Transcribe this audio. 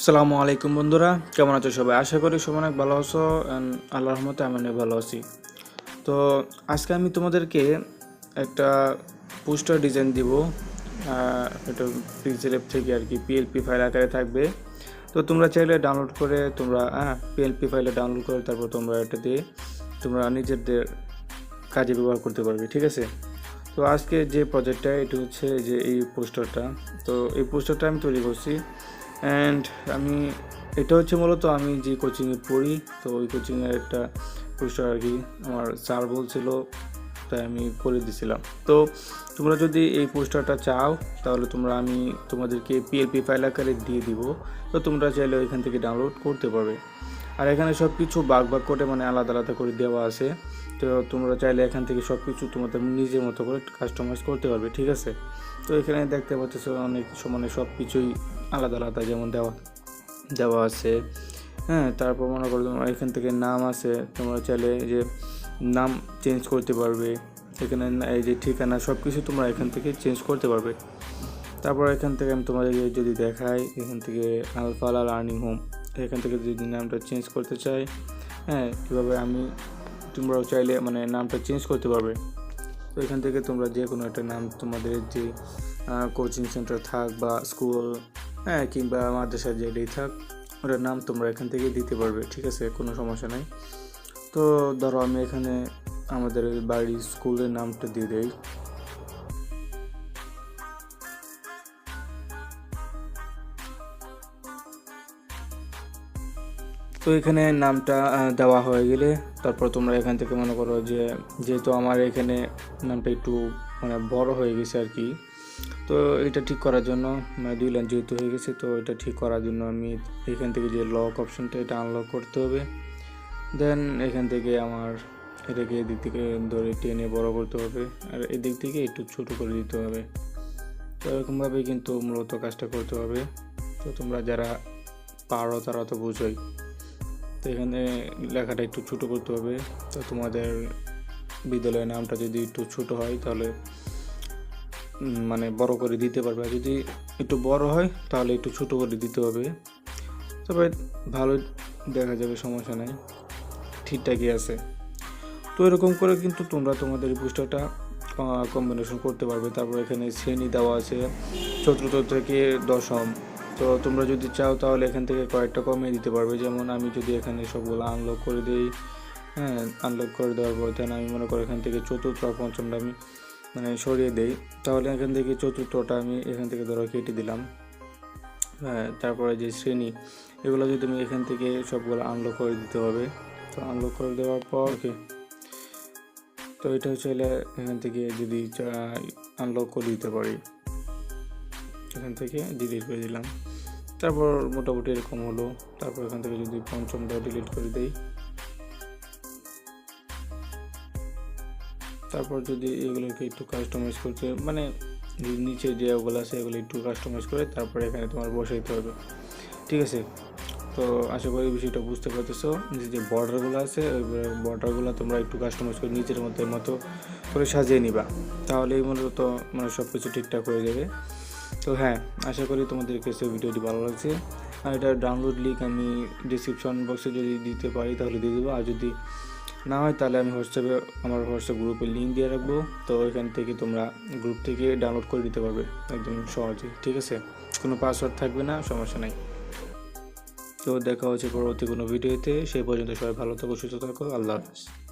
আসসালামু আলাইকুম বন্ধুরা, কেমন আছো সবাই? আশা করি সবাই অনেক ভালো আছো, and আল্লাহর রহমতে আমি অনেক ভালো আছি। তো আজকে আমি তোমাদেরকে একটা পোস্টার ডিজাইন দিব এটা অ্যাপ থেকে আর কি পিএলপি ফাইল আকারে থাকবে। তো তোমরা চাইলে ডাউনলোড করে তোমরা হ্যাঁ পিএলপি ফাইলে ডাউনলোড করে তারপর তোমরা এটা দিয়ে তোমরা নিজেদের কাজে ব্যবহার করতে পারবে, ঠিক আছে? তো আজকে যে প্রজেক্টটা এটা হচ্ছে যে এই পোস্টারটা। তো এই পোস্টারটা আমি তৈরি করছি অ্যান্ড আমি, এটা হচ্ছে মূলত আমি যে কোচিংয়ে পড়ি, তো ওই কোচিংয়ের একটা পোস্টার আর কি আমার স্যার বলছিল, তাই আমি করে দিছিলাম। তো তোমরা যদি এই পোস্টারটা চাও, তাহলে তোমরা আমি তোমাদেরকে পিএলপি ফাইল আকারে দিয়ে দিব। তো তোমরা চাইলে ওইখান থেকে ডাউনলোড করতে পারবে। আর এখানে সব কিছু বাগ বাগ করে মানে আলাদা আলাদা করে দেওয়া আছে। তো তোমরা চাইলে এখান থেকে সব কিছু তোমাদের নিজের মতো করে কাস্টমাইজ করতে পারবে, ঠিক আছে? তো এখানে দেখতে পাচ্ছ, অনেক সমানে সব কিছুই আলাদা আলাদা যেমন দেওয়া দেওয়া আছে। হ্যাঁ তারপর মনে করো তোমার এখান থেকে নাম আছে, তোমরা চাইলে যে নাম চেঞ্জ করতে পারবে। এখানে এই যে ঠিকানা সব কিছু তোমরা এখান থেকে চেঞ্জ করতে পারবে। তারপর এখান থেকে আমি তোমাদেরকে যদি দেখাই, এখান থেকে আলফালা লার্নিং হোম এখান থেকে যদি নামটা চেঞ্জ করতে চাই হ্যাঁ কীভাবে আমি তোমরাও চাইলে মানে নামটা চেঞ্জ করতে পারবে। তো এখান থেকে তোমরা যে কোনো একটা নাম তোমাদের যে কোচিং সেন্টার থাক বা স্কুল হ্যাঁ কিংবা মাদ্রাসা যেটাই থাক, ওটার নাম তোমরা এখান থেকে দিতে পারবে, ঠিক আছে? কোনো সমস্যা নাই। তো ধরো আমি এখানে আমাদের বাড়ির স্কুলের নামটা দিয়ে দেই। তো এখানে নামটা দেওয়া হয়ে গেলে তারপর তোমরা এখান থেকে মনে করো যে, যেহেতু আমার এখানে নামটা একটু মানে বড় হয়ে গেছে আর কি তো এটা ঠিক করার জন্য মানে দুই লাইন যেহেতু হয়ে গেছে, তো এটা ঠিক করার জন্য আমি এখান থেকে যে লক অপশনটা এটা আনলক করতে হবে। দেন এখান থেকে আমার এটাকে এদিক থেকে ধরে টেনে বড় করতে হবে, আর এদিক থেকে একটু ছোট করে দিতে হবে। তো এরকমভাবে কিন্তু মূলত কাজটা করতে হবে। তো তোমরা যারা পারো তারা তো বুঝোই। তো এখানে লেখাটা একটু ছোট করতে হবে। তো তোমাদের বিদ্যালয়ের নামটা যদি একটু ছোট হয়, তাহলে মানে বড় করে দিতে পারবে। আর যদি একটু বড় হয়, তাহলে একটু ছোট করে দিতে হবে। তবে ভালো দেখা যাবে, সমস্যা নেই। ঠিকঠাকই আছে। তো এরকম করে কিন্তু তোমরা তোমাদের পুস্তকটা কম্বিনেশন করতে পারবে। তারপর এখানে শ্রেণি দেওয়া আছে, চতুর্থ থেকে দশম। তো তোমরা যদি চাও, তাহলে এখান থেকে কয়েকটা কমিয়ে দিতে পারবে। যেমন আমি যদি এখানে সবগুলো আনলক করে দিই হ্যাঁ আনলক করে দেওয়ার পর দেন আমি মনে করি এখান থেকে চতুর্থ আর পঞ্চমটা আমি মানে সরিয়ে দেই। তাহলে এখান থেকে চতুর্থটা আমি এখান থেকে ধরো কেটে দিলাম। হ্যাঁ তারপরে যে শ্রেণি, এগুলো যদি আমি এখান থেকে সবগুলো আনলক করে দিতে হবে। তো আনলক করে দেওয়ার পর, ওকে। তো এটা হচ্ছে এখান থেকে যদি আনলক করে দিতে পারি, এখান থেকে ডিলিট করে দিলাম। তারপর মোটামুটি এরকম হলো। তারপর এখান থেকে যদি পঞ্চমটা ডিলিট করে দেই তারপর যদি এগুলোকে একটু কাস্টমাইজ করতে মানে নিচে যে ওগুলো আছে, এগুলো একটু কাস্টমাইজ করে তারপরে এখানে তোমার বসে দিতে হবে। ঠিক আছে? তো আশা করি বিষয়টা বুঝতে পারতেছো যে বর্ডারগুলো আছে, ওই বর্ডারগুলো তোমরা একটু কাস্টমাইজ করে নিচের মধ্যে মতো করে সাজিয়ে নিবা। তাহলেই মূলত মানে সব কিছু ঠিকঠাক হয়ে যাবে। তো হ্যাঁ আশা করি তোমাদের কাছে ভিডিওটি ভালো লাগছে। আর এটা ডাউনলোড লিঙ্ক আমি ডিসক্রিপশন বক্সে যদি দিতে পারি তাহলে দিয়ে দেবো। আর যদি না হয় তাহলে আমি হোয়াটসঅ্যাপে, আমার হোয়াটসঅ্যাপ গ্রুপে লিঙ্ক দিয়ে রাখব। তো ওইখান থেকে তোমরা গ্রুপ থেকে ডাউনলোড করে দিতে পারবে একদম সহজে, ঠিক আছে? কোনো পাসওয়ার্ড থাকবে না, সমস্যা নাই। তো দেখা হচ্ছে পরবর্তী কোনো ভিডিওতে সেই পর্যন্ত সবাই ভালো থাকো, সুস্থ থাকো, আল্লাহ হাফিজ।